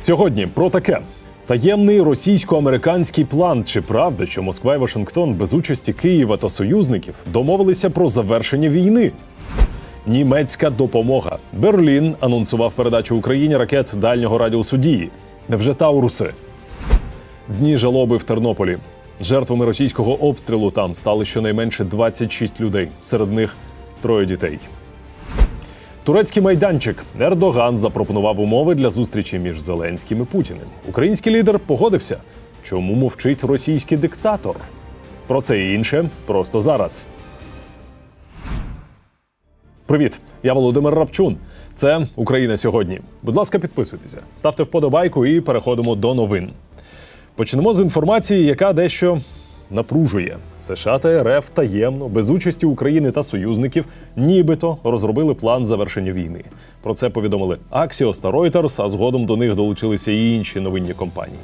Сьогодні про таке. Таємний російсько-американський план. Чи правда, що Москва і Вашингтон без участі Києва та союзників домовилися про завершення війни? Німецька допомога. Берлін анонсував передачу Україні ракет дальнього радіусу дії. Невже Тауруси? Дні жалоби в Тернополі. Жертвами російського обстрілу там стали щонайменше 26 людей. Серед них троє дітей. Турецький майданчик Ердоган запропонував умови для зустрічі між Зеленським і Путіним. Український лідер погодився. Чому мовчить російський диктатор? Про це і інше просто зараз. Привіт, я Володимир Рапчун. Це Україна сьогодні. Будь ласка, підписуйтеся, ставте вподобайку і переходимо до новин. Почнемо з інформації, яка дещо напружує. США та РФ таємно, без участі України та союзників, нібито розробили план завершення війни. Про це повідомили Axios та Reuters, а згодом до них долучилися і інші новинні компанії.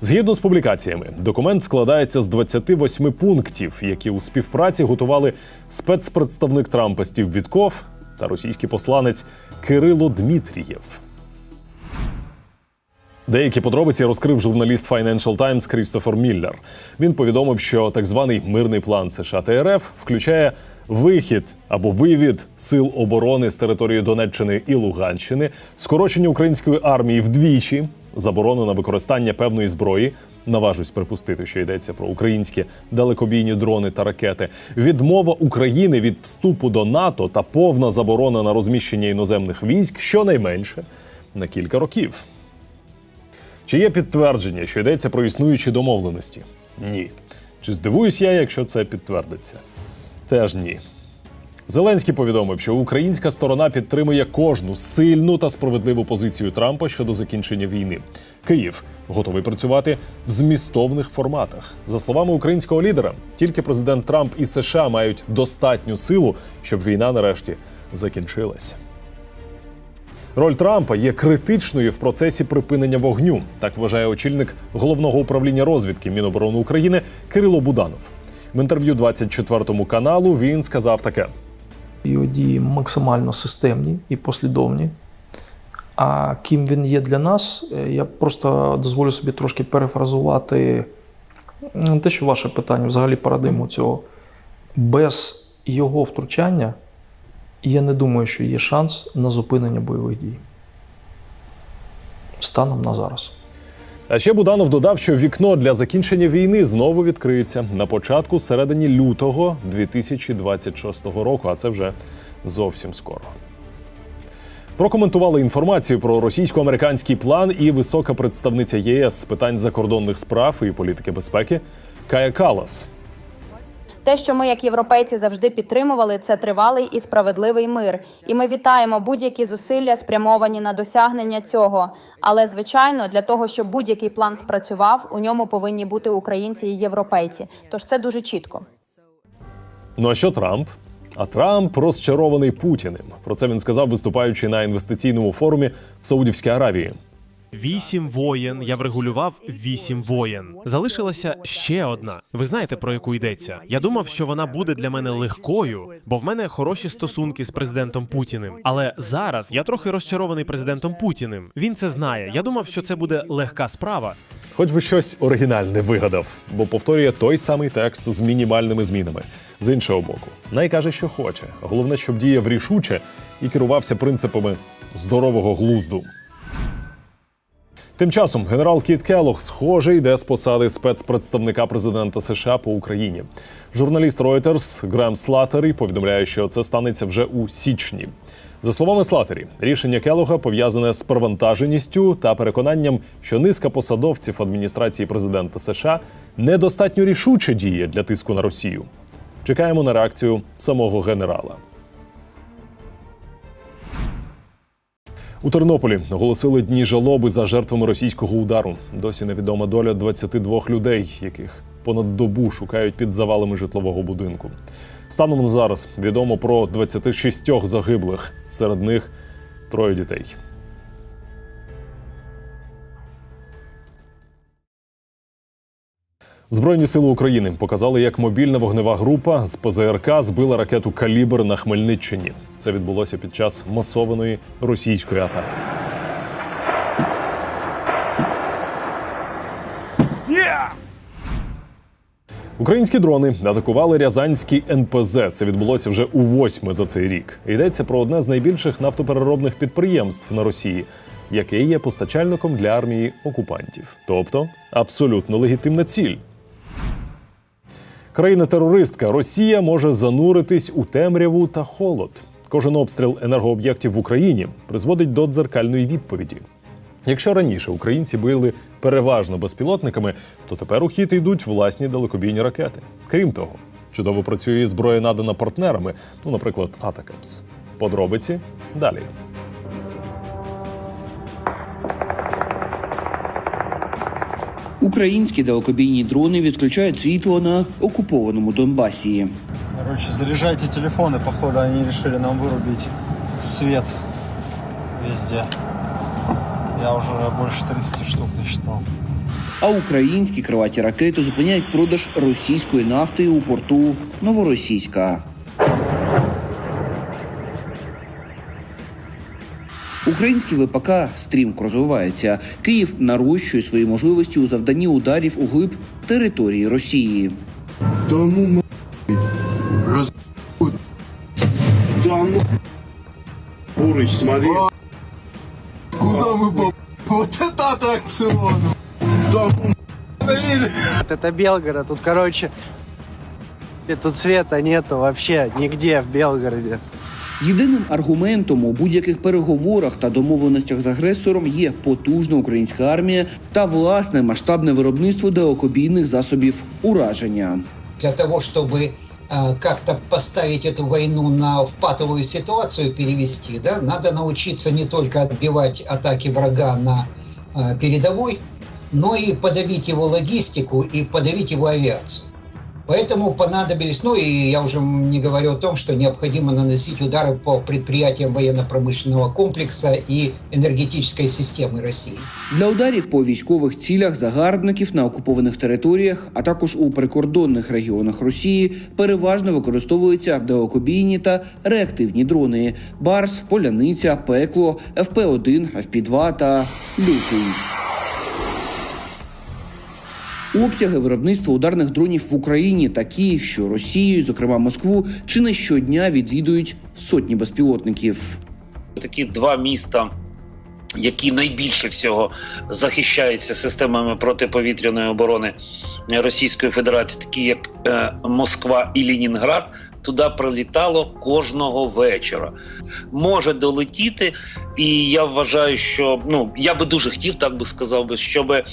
Згідно з публікаціями, документ складається з 28 пунктів, які у співпраці готували спецпредставник Трампа Стів Вітков та російський посланець Кирило Дмитрієв. Деякі подробиці розкрив журналіст Financial Times Крістофер Міллер. Він повідомив, що так званий мирний план США та РФ включає вихід або вивід сил оборони з території Донеччини і Луганщини, скорочення української армії вдвічі, заборону на використання певної зброї. Наважусь припустити, що йдеться про українські далекобійні дрони та ракети, відмова України від вступу до НАТО та повна заборона на розміщення іноземних військ щонайменше на кілька років. Чи є підтвердження, що йдеться про існуючі домовленості? Ні. Чи здивуюсь я, якщо це підтвердиться? Теж ні. Зеленський повідомив, що українська сторона підтримує кожну сильну та справедливу позицію Трампа щодо закінчення війни. Київ готовий працювати в змістовних форматах. За словами українського лідера, тільки президент Трамп і США мають достатню силу, щоб війна нарешті закінчилась. Роль Трампа є критичною в процесі припинення вогню. Так вважає очільник головного управління розвідки Міноборони України Кирило Буданов. В інтерв'ю 24 каналу він сказав таке: Його дії максимально системні і послідовні. А ким він є для нас, е, я просто дозволю собі трошки перефразувати м, те, що ваше питання, взагалі парадигму цього. Без його втручання я не думаю, що є шанс на зупинення бойових дій. Станом на зараз. А ще Буданов додав, що вікно для закінчення війни знову відкриється на початку середині лютого 2026 року, а це вже зовсім скоро. Прокоментували інформацію про російсько-американський план і висока представниця ЄС з питань закордонних справ і політики безпеки Кая Калас. Те, що ми, як європейці, завжди підтримували, це тривалий і справедливий мир. І ми вітаємо будь-які зусилля, спрямовані на досягнення цього. Але звичайно, для того, щоб будь-який план спрацював, у ньому повинні бути українці і європейці. Тож це дуже чітко. Ну а що Трамп? А Трамп розчарований Путіним. Про це він сказав, виступаючи на інвестиційному форумі в Саудівській Аравії. Вісім воєн. Я врегулював вісім воєн. Залишилася ще одна. Ви знаєте про яку йдеться? Я думав, що вона буде для мене легкою, бо в мене хороші стосунки з президентом Путіним. Але зараз я трохи розчарований президентом Путіним. Він це знає. Я думав, що це буде легка справа. Хоч би щось оригінальне вигадав, бо повторює той самий текст з мінімальними змінами. З іншого боку, най каже, що хоче. Головне, щоб діяв рішуче і керувався принципами здорового глузду. Тим часом генерал Кіт Келлог, схоже, йде з посади спецпредставника президента США по Україні. Журналіст Reuters Грем Слатері повідомляє, що це станеться вже у січні. За словами Слатері, рішення Келлога пов'язане з перевантаженістю та переконанням, що низка посадовців адміністрації президента США недостатньо рішуче діє для тиску на Росію. Чекаємо на реакцію самого генерала. У Тернополі оголосили дні жалоби за жертвами російського удару. Досі невідома доля 22 людей, яких понад добу шукають під завалами житлового будинку. Станом на зараз відомо про 26 загиблих, серед них троє дітей. Збройні сили України показали, як мобільна вогнева група з ПЗРК збила ракету Калібр на Хмельниччині. Це відбулося під час масованої російської атаки. Українські дрони атакували Рязанський НПЗ. Це відбулося вже у восьме за цей рік. Йдеться про одне з найбільших нафтопереробних підприємств на Росії, яке є постачальником для армії окупантів, тобто абсолютно легітимна ціль. Країна-терористка Росія може зануритись у темряву та холод. Кожен обстріл енергооб'єктів в Україні призводить до дзеркальної відповіді. Якщо раніше українці били переважно безпілотниками, то тепер у хід йдуть власні далекобійні ракети. Крім того, чудово працює зброя надана партнерами, ну, наприклад, Атакамс. Подробиці далі. Українські далекобійні дрони відключають світло на окупованому Донбасі. Короче, заряжайте телефоны, походу они решили нам вырубить свет везде. Я уже больше 30 штук насчитал. А українські крилаті ракети зупиняють продаж російської нафти у порту Новоросійська. Український ВПК стрімко розвивається. Київ нарощує свої можливості у завданні ударів у глиб території Росії. Да ну нахуй. Раз... Да ну Бурыч, смотри. Куда мы по... Вот это аттракцион. Да ну Это Белгород, тут, короче, и тут света нету вообще нигде в Белгороде. Єдиним аргументом у будь-яких переговорах та домовленостях з агресором є потужна українська армія та власне масштабне виробництво далекобійних засобів ураження. для того, чтобы э, как-то поставить эту войну на в патовую ситуацию перевести, да, надо научиться не только отбивать атаки врага на э, передовой, но и подавить его логистику и подавить его авиацию. Поэтому понадобились, ну и я уже не говорю о том, что необходимо наносить удары по предприятиям военно-промышленного комплекса и энергетической системы России. Для ударів по військових цілях загарбників на окупованих територіях, а також у прикордонних регіонах Росії, переважно використовуються далекобійні та реактивні дрони: Барс, Поляниця, Пекло, ФП-1, ФП-2 та Лютий. Обсяги виробництва ударних дронів в Україні такі, що Росію, зокрема Москву, чи не щодня відвідують сотні безпілотників. такі два міста, які найбільше всього захищаються системами протиповітряної оборони Російської Федерації, такі як е, Москва і Лінінград. Туди прилітало кожного вечора. Може долетіти, і я вважаю, що ну я би дуже хотів, так би сказав би, щоб е,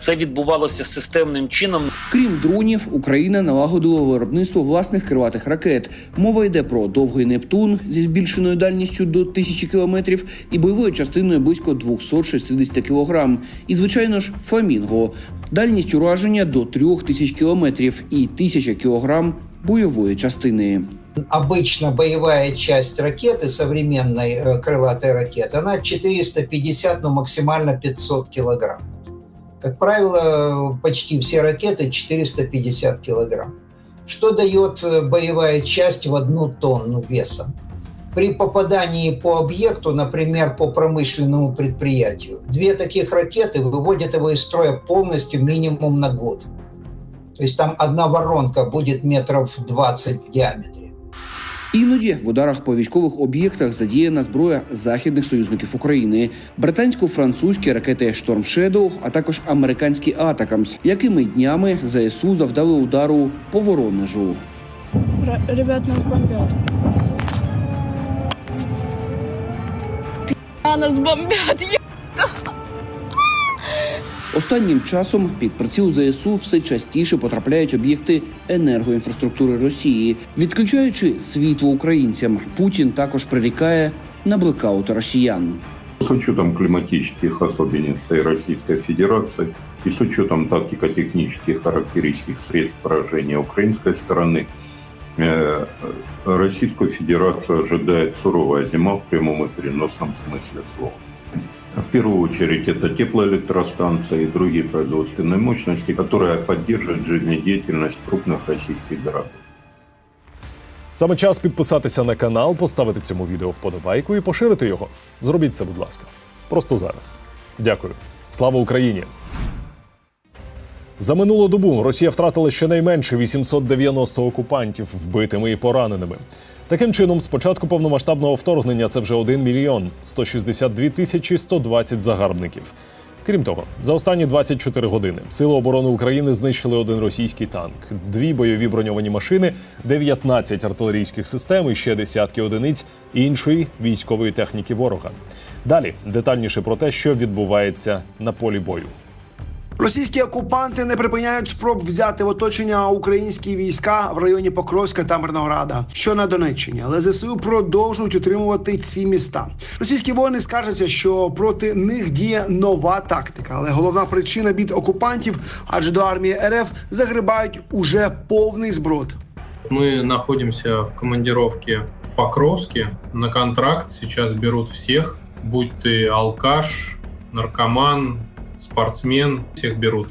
це відбувалося системним чином. Крім дронів, Україна налагодила виробництво власних крилатих ракет. Мова йде про довгий Нептун зі збільшеною дальністю до 1000 кілометрів і бойовою частиною близько 260 кілограм. І звичайно ж, фламінго. Дальність ураження до 3000 кілометрів і 1000 кілограм бойової частини. Обычно боевая часть ракеты, современной э, крылатой ракеты, она 450, но максимально 500 килограмм. Как правило, почти все ракеты 450 килограмм. Что дает э, боевая часть в одну тонну весом? При попадании по объекту, например, по промышленному предприятию, две таких ракеты выводят его из строя полностью минимум на год. То есть там одна воронка будет метров 20 в диаметре. Іноді в ударах по військових об'єктах задіяна зброя західних союзників України, британсько-французькі ракети Storm Shadow, а також американські Атакамс, якими днями ЗСУ завдали удару по Воронежу. Р- Ребят, нас бомбят. А нас бомбят! е- Останнім часом під приціл ЗСУ все частіше потрапляють об'єкти енергоінфраструктури Росії, відключаючи світло українцям. Путін також прирікає на блекаути росіян. С учетом климатических особенностей Российской Федерации и с учетом тактико-технических характеристик средств поражения украинской стороны, э, Российскую Федерацию ожидает суровая зима в прямом и переносном смысле слова. В первую очередь это теплоэлектростанции и другие производственные мощности, которые поддерживают жизнедеятельность крупных российских городов. Саме час підписатися на канал, поставити цьому відео вподобайку і поширити його. Зробіть це, будь ласка. Просто зараз. Дякую. Слава Україні! За минулу добу Росія втратила щонайменше 890 окупантів вбитими і пораненими. Таким чином, з початку повномасштабного вторгнення це вже 1 мільйон 162 тисячі 120 загарбників. Крім того, за останні 24 години Сили оборони України знищили один російський танк, дві бойові броньовані машини, 19 артилерійських систем і ще десятки одиниць іншої військової техніки ворога. Далі детальніше про те, що відбувається на полі бою. Російські окупанти не припиняють спроб взяти в оточення українські війська в районі Покровська та Мирнограда, що на Донеччині, але ЗСУ продовжують утримувати ці міста. Російські воїни скаржаться, що проти них діє нова тактика, але головна причина бід окупантів, адже до армії РФ загрибають уже повний зброд. Мы находимся в командировке в Покровске. На контракт сейчас берут всех, будь ты алкаш, наркоман, спортсмен, всех берут.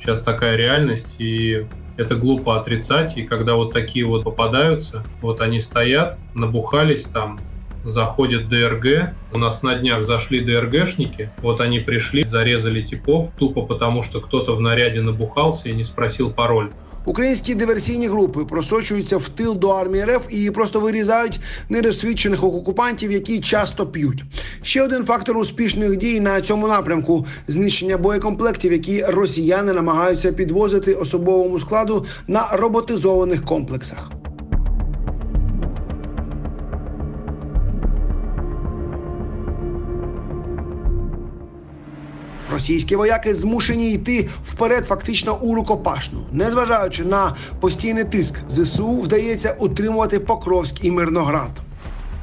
Сейчас такая реальность, и это глупо отрицать. И когда вот такие вот попадаются, вот они стоят, набухались там, заходят ДРГ. У нас на днях зашли ДРГшники. Вот они пришли, зарезали типов, тупо потому, что кто-то в наряде набухался и не спросил пароль. Українські диверсійні групи просочуються в тил до армії РФ і просто вирізають недосвідчених окупантів, які часто п'ють. Ще один фактор успішних дій на цьому напрямку знищення боєкомплектів, які росіяни намагаються підвозити особовому складу на роботизованих комплексах. Російські вояки змушені йти вперед, фактично у рукопашну. Незважаючи на постійний тиск, ЗСУ вдається утримувати Покровськ і Мирноград.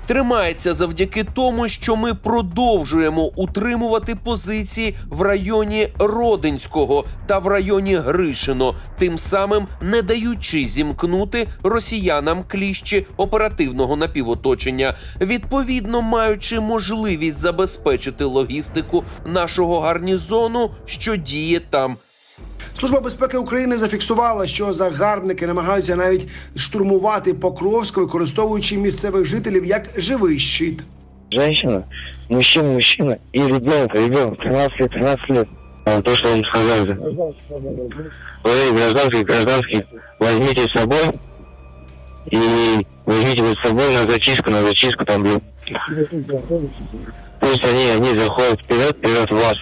Тримається завдяки тому, що ми продовжуємо утримувати позиції в районі Родинського та в районі Гришино, тим самим не даючи зімкнути росіянам кліщі оперативного напівоточення, відповідно маючи можливість забезпечити логістику нашого гарнізону, що діє там. Служба безпеки України зафіксувала, що загарбники намагаються навіть штурмувати Покровськ, використовуючи місцевих жителів як живий щит. Женщина, мужчина, мужчина и ребенок, ребенок, 13 лет, 13 лет. То, что вам сказали. Вы гражданский, гражданский, возьмите с собой и возьмите вот с собой на зачистку, на зачистку там, блин. Пусть они, они заходят вперед, вперед вас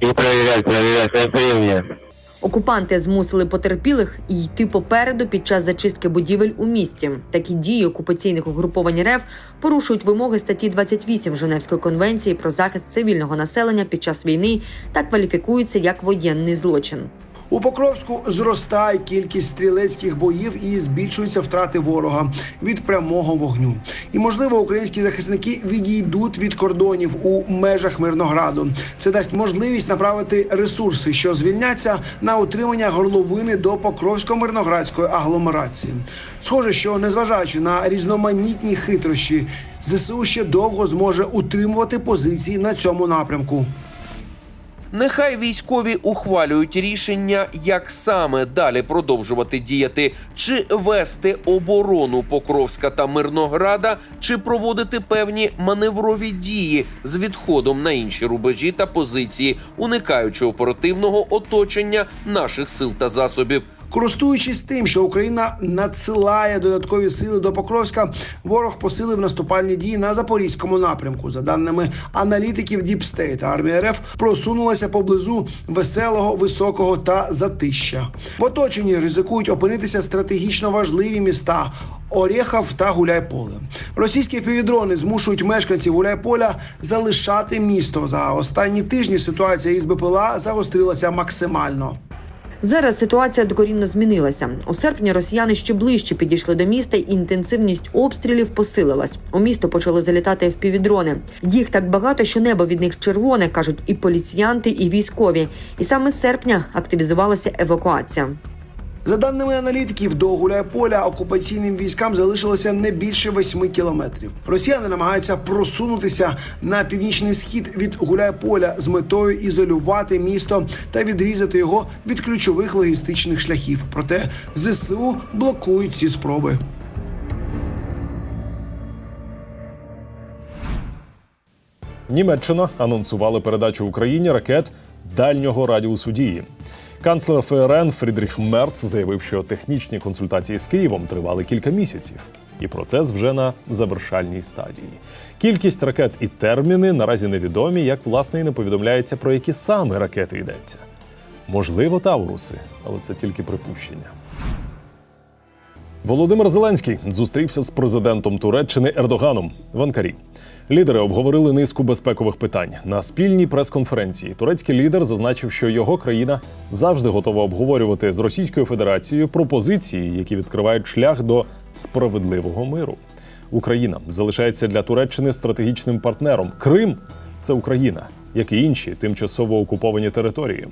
и проверяют, проверяют, как времени. Окупанти змусили потерпілих йти попереду під час зачистки будівель у місті. Такі дії окупаційних угруповань РФ порушують вимоги статті 28 Женевської конвенції про захист цивільного населення під час війни та кваліфікуються як воєнний злочин. У Покровську зростає кількість стрілецьких боїв і збільшуються втрати ворога від прямого вогню. І можливо, українські захисники відійдуть від кордонів у межах Мирнограду. Це дасть можливість направити ресурси, що звільняться на утримання горловини до Покровсько-мирноградської агломерації. Схоже, що незважаючи на різноманітні хитрощі, ЗСУ ще довго зможе утримувати позиції на цьому напрямку. Нехай військові ухвалюють рішення, як саме далі продовжувати діяти, чи вести оборону Покровська та Мирнограда, чи проводити певні маневрові дії з відходом на інші рубежі та позиції, уникаючи оперативного оточення наших сил та засобів. Користуючись тим, що Україна надсилає додаткові сили до Покровська, ворог посилив наступальні дії на запорізькому напрямку. За даними аналітиків State, армія РФ просунулася поблизу веселого, високого та затища. В оточенні ризикують опинитися стратегічно важливі міста. Орєхов та Гуляйполе. Російські півдрони змушують мешканців Гуляйполя залишати місто. За останні тижні ситуація із БПЛА загострилася максимально. Зараз ситуація докорінно змінилася. У серпні росіяни ще ближче підійшли до міста, і інтенсивність обстрілів посилилась. У місто почали залітати впівдрони. Їх так багато, що небо від них червоне, кажуть і поліціянти, і військові. І саме з серпня активізувалася евакуація. За даними аналітиків, до Гуляйполя окупаційним військам залишилося не більше восьми кілометрів. Росіяни намагаються просунутися на північний схід від Гуляйполя з метою ізолювати місто та відрізати його від ключових логістичних шляхів. Проте ЗСУ блокують ці спроби. Німеччина анонсувала передачу Україні ракет дальнього радіусу дії. Канцлер ФРН Фрідріх Мерц заявив, що технічні консультації з Києвом тривали кілька місяців, і процес вже на завершальній стадії. Кількість ракет і терміни наразі невідомі, як власне і не повідомляється про які саме ракети йдеться. Можливо, Тауруси, але це тільки припущення. Володимир Зеленський зустрівся з президентом Туреччини Ердоганом в Анкарі. Лідери обговорили низку безпекових питань на спільній прес-конференції. Турецький лідер зазначив, що його країна завжди готова обговорювати з Російською Федерацією пропозиції, які відкривають шлях до справедливого миру. Україна залишається для Туреччини стратегічним партнером. Крим це Україна, як і інші тимчасово окуповані території.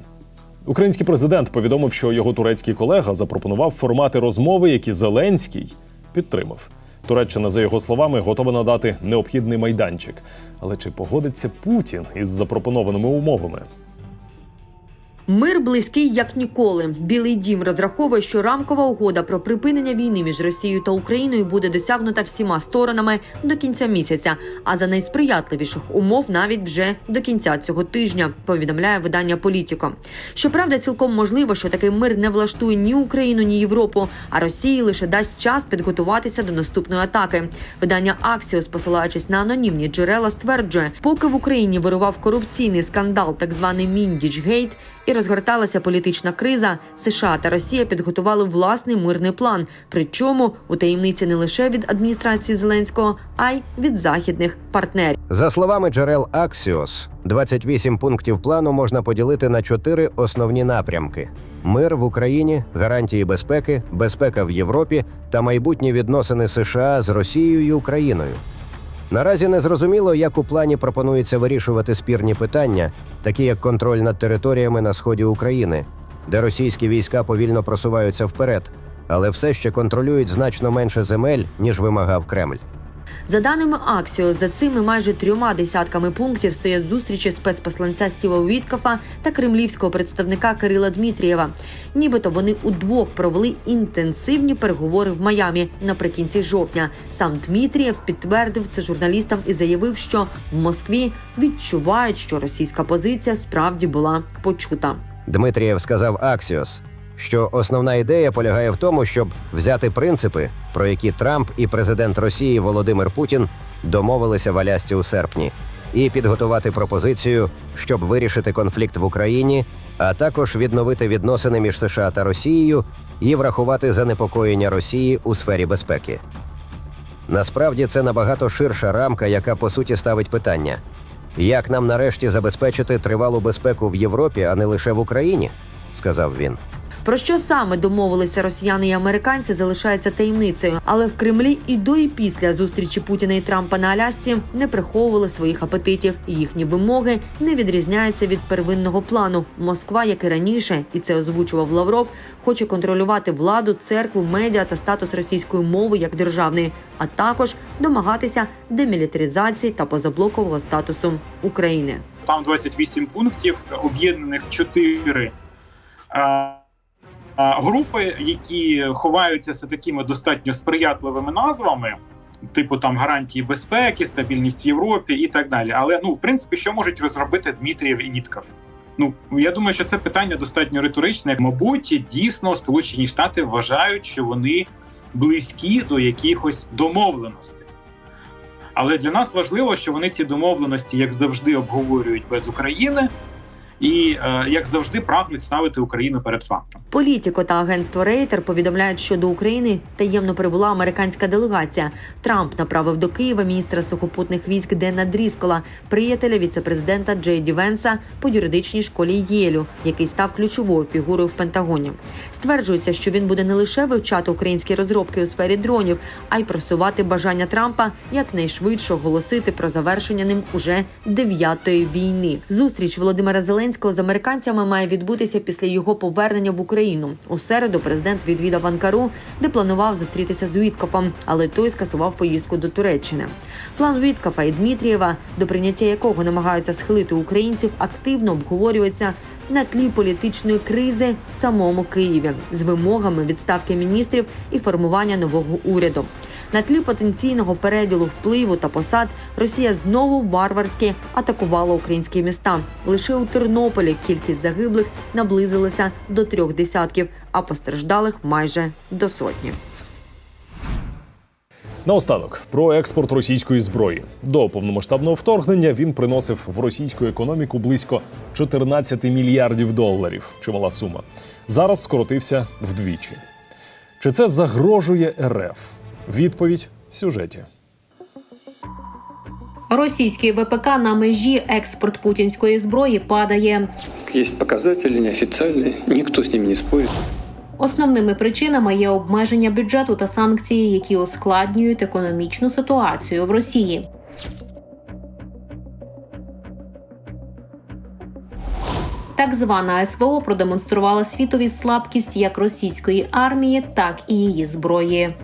Український президент повідомив, що його турецький колега запропонував формати розмови, які Зеленський підтримав. Туреччина, за його словами, готова надати необхідний майданчик. Але чи погодиться Путін із запропонованими умовами? Мир близький як ніколи. Білий дім розраховує, що рамкова угода про припинення війни між Росією та Україною буде досягнута всіма сторонами до кінця місяця, а за найсприятливіших умов навіть вже до кінця цього тижня. Повідомляє видання Політіко. Щоправда, цілком можливо, що такий мир не влаштує ні Україну, ні Європу, а Росії лише дасть час підготуватися до наступної атаки. Видання Аксіос, посилаючись на анонімні джерела, стверджує, поки в Україні вирував корупційний скандал, так званий Міндічгейт, і розгорталася політична криза, США та Росія підготували власний мирний план. Причому у таємниці не лише від адміністрації Зеленського, а й від західних партнерів. За словами джерел Axios, 28 пунктів плану можна поділити на чотири основні напрямки: мир в Україні, гарантії безпеки, безпека в Європі та майбутні відносини США з Росією і Україною. Наразі не зрозуміло, як у плані пропонується вирішувати спірні питання, такі як контроль над територіями на сході України, де російські війська повільно просуваються вперед, але все ще контролюють значно менше земель, ніж вимагав Кремль. За даними Аксіо, за цими майже трьома десятками пунктів стоять зустрічі спецпосланця Стіва Віткафа та кремлівського представника Кирила Дмитрієва. Нібито вони удвох провели інтенсивні переговори в Майамі наприкінці жовтня. Сам Дмитрієв підтвердив це журналістам і заявив, що в Москві відчувають, що російська позиція справді була почута. Дмитрієв сказав Axios, що основна ідея полягає в тому, щоб взяти принципи, про які Трамп і президент Росії Володимир Путін домовилися в Алясці у серпні, і підготувати пропозицію, щоб вирішити конфлікт в Україні, а також відновити відносини між США та Росією і врахувати занепокоєння Росії у сфері безпеки. Насправді це набагато ширша рамка, яка по суті ставить питання: як нам нарешті забезпечити тривалу безпеку в Європі, а не лише в Україні, сказав він. Про що саме домовилися росіяни і американці, залишається таємницею. Але в Кремлі і до і після зустрічі Путіна і Трампа на Алясці не приховували своїх апетитів. Їхні вимоги не відрізняються від первинного плану. Москва, як і раніше, і це озвучував Лавров, хоче контролювати владу, церкву, медіа та статус російської мови як державної, а також домагатися демілітаризації та позаблокового статусу України. Там 28 пунктів, об'єднаних в 4 групи, які ховаються за такими достатньо сприятливими назвами. Типу там гарантії безпеки, стабільність в Європі і так далі. Але ну, в принципі, що можуть розробити Дмитрієв і Вітков? Ну я думаю, що це питання достатньо риторичне. Мабуть, дійсно Сполучені Штати вважають, що вони близькі до якихось домовленостей. Але для нас важливо, що вони ці домовленості, як завжди, обговорюють без України. І е, як завжди прагнуть ставити Україну перед фактом. Політико та агентство Рейтер повідомляють, що до України таємно прибула американська делегація. Трамп направив до Києва міністра сухопутних військ Дена Дріскола, приятеля віцепрезидента Джей Ді Венса по юридичній школі Єлю, який став ключовою фігурою в Пентагоні. Стверджується, що він буде не лише вивчати українські розробки у сфері дронів, а й просувати бажання Трампа якнайшвидше оголосити про завершення ним уже дев'ятої війни. Зустріч Володимира Зеленського з американцями має відбутися після його повернення в Україну. У середу президент відвідав Анкару, де планував зустрітися з Віткофом, але той скасував поїздку до Туреччини. План Віткофа і Дмитрієва, до прийняття якого намагаються схилити українців, активно обговорюється на тлі політичної кризи в самому Києві з вимогами відставки міністрів і формування нового уряду. На тлі потенційного переділу впливу та посад Росія знову варварськи атакувала українські міста. Лише у Тернополі кількість загиблих наблизилася до трьох десятків, а постраждалих майже до сотні. Наостанок про експорт російської зброї до повномасштабного вторгнення він приносив в російську економіку близько 14 мільярдів доларів. Чимала сума. Зараз скоротився вдвічі. Чи це загрожує РФ? Відповідь в сюжеті. Російський ВПК на межі експорт путінської зброї падає. Есть показатели неофициальные, никто с ними не спорит. Основними причинами є обмеження бюджету та санкції, які ускладнюють економічну ситуацію в Росії. Так звана СВО продемонструвала світові слабкість як російської армії, так і її зброї.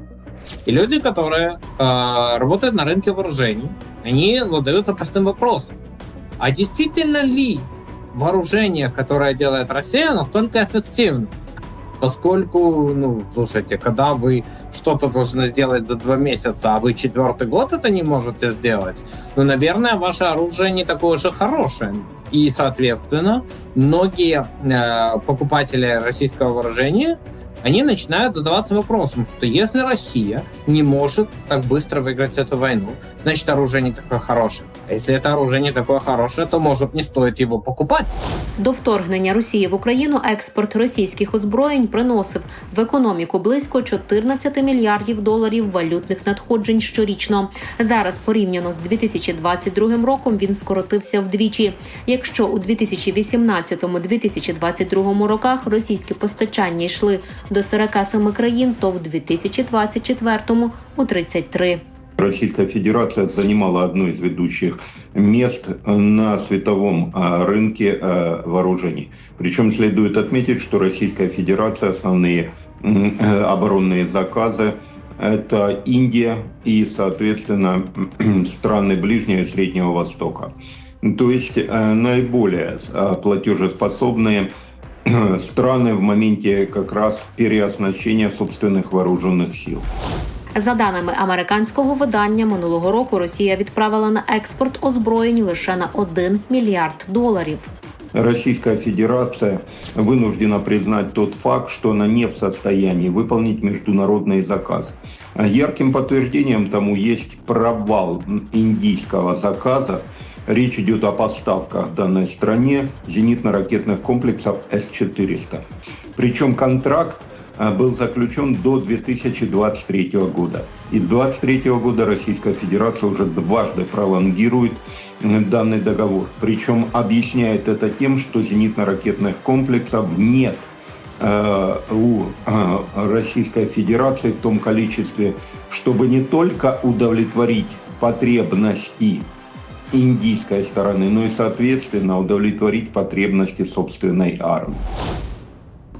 И люди, которые э, работают на рынке вооружений, они задаются простым вопросом. А действительно ли вооружение, которое делает Россия, настолько эффективно? Поскольку, ну, слушайте, когда вы что-то должны сделать за два месяца, а вы четвертый год это не можете сделать, ну, наверное, ваше оружие не такое же хорошее. И, соответственно, многие э, покупатели российского вооружения они начинают задаваться вопросом, что если Россия не может так быстро выиграть эту войну, значит оружие не такое хорошее. А если это оружие не такое хорошее, то может не стоит его покупать. До вторгнення Росії в Україну експорт російських озброєнь приносив в економіку близько 14 мільярдів доларів валютних надходжень щорічно. Зараз порівняно з 2022 роком він скоротився вдвічі. Якщо у 2018-2022 роках російські постачання йшли до 47 країн, то в 2024 – у 33. Российская Федерация занимала одно из ведущих мест на световом а, рынке а, вооружений. Причем следует отметить, что Российская Федерация основные э, оборонные заказы это Индия и, соответственно, страны Ближнего и Среднего Востока. То есть э, наиболее э, платежеспособные э, страны в моменте как раз переоснащения собственных вооруженных сил. За даними американського видання, минулого року Росія відправила на експорт озброєнь лише на 1 мільярд доларів. Российская Федерация вынуждена признать тот факт, что она не в состоянии выполнить международный заказ. А Ярким подтверждением тому есть провал индийского заказа. Речь идет о поставках данной стране зенитно-ракетных комплексов С-400. Причем контракт а, был заключен до 2023 года. И с 2023 года Российская Федерация уже дважды пролонгирует м, данный договор. Причем объясняет это тем, что зенитно-ракетных комплексов нет э, у э, Российской Федерации в том количестве, чтобы не только удовлетворить потребности индийской стороны, но и, соответственно, удовлетворить потребности собственной армии.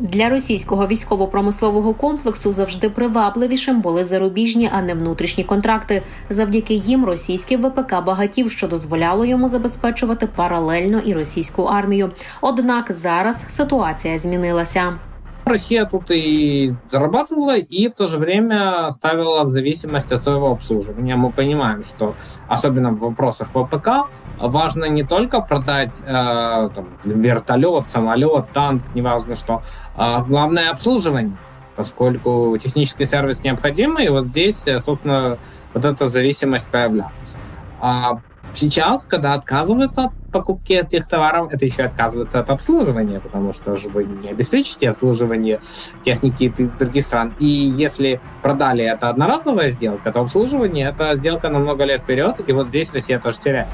Для російського військово-промислового комплексу завжди привабливішим були зарубіжні, а не внутрішні контракти. Завдяки їм російський ВПК багатів, що дозволяло йому забезпечувати паралельно і російську армію. Однак зараз ситуація змінилася. Россия тут и зарабатывала, и в то же время ставила в зависимость от своего обслуживания. Мы понимаем, что особенно в вопросах ВПК важно не только продать э, там, вертолет, самолет, танк, неважно что, а главное обслуживание, поскольку технический сервис необходим, и вот здесь, э, собственно, вот эта зависимость появляется. А сейчас, когда отказывается покупки этих товаров, это еще отказывается от обслуживания, потому что же вы не обеспечите обслуживание техники т- других стран. И если продали это одноразовая сделка, то обслуживание это сделка на много лет вперед, и вот здесь Россия тоже теряет.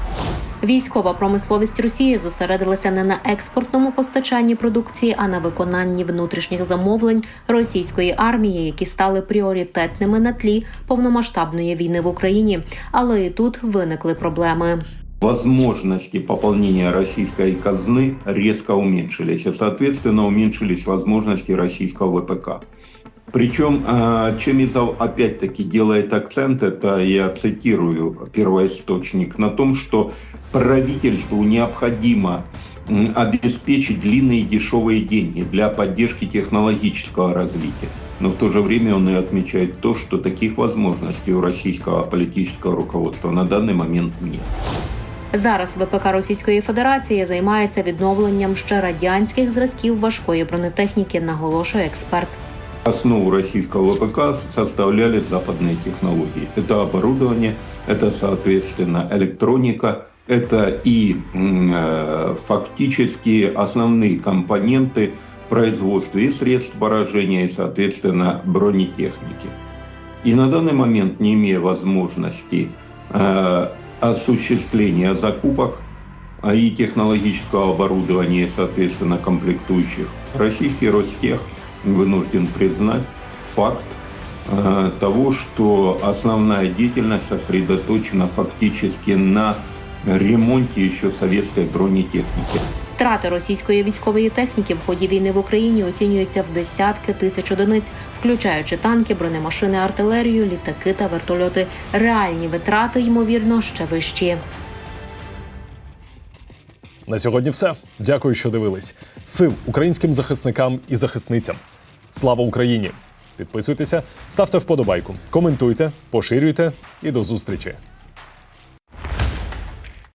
Військова промисловість Росії зосередилася не на експортному постачанні продукції, а на виконанні внутрішніх замовлень російської армії, які стали пріоритетними на тлі повномасштабної війни в Україні. Але і тут виникли проблеми. Возможности пополнения российской казны резко уменьшились, и, соответственно, уменьшились возможности российского ВПК. Причем э, Чемизов опять-таки делает акцент, это я цитирую первоисточник, на том, что правительству необходимо обеспечить длинные дешевые деньги для поддержки технологического развития. но в то же время он и отмечает то, что таких возможностей у российского политического руководства на данный момент нет. Зараз ВПК Російської Федерації займається відновленням ще радянських зразків важкої бронетехніки, наголошує експерт. Основу российского ВПК составляли западные технологии. Это оборудование, это, соответственно, электроника, это и м, э, фактически основные компоненты производства и средств поражения, и, соответственно, бронетехники. И на данный момент, не имея возможности э, осуществления закупок и технологического оборудования, и, соответственно, комплектующих, российский Ростех вынужден признать факт э, того, что основная деятельность сосредоточена фактически на ремонте еще советской бронетехники. Втрати російської військової техніки в ході війни в Україні оцінюються в десятки тисяч одиниць, включаючи танки, бронемашини, артилерію, літаки та вертольоти. Реальні витрати, ймовірно, ще вищі. На сьогодні все. Дякую, що дивились. Сил українським захисникам і захисницям. Слава Україні! Підписуйтеся, ставте вподобайку, коментуйте, поширюйте і до зустрічі.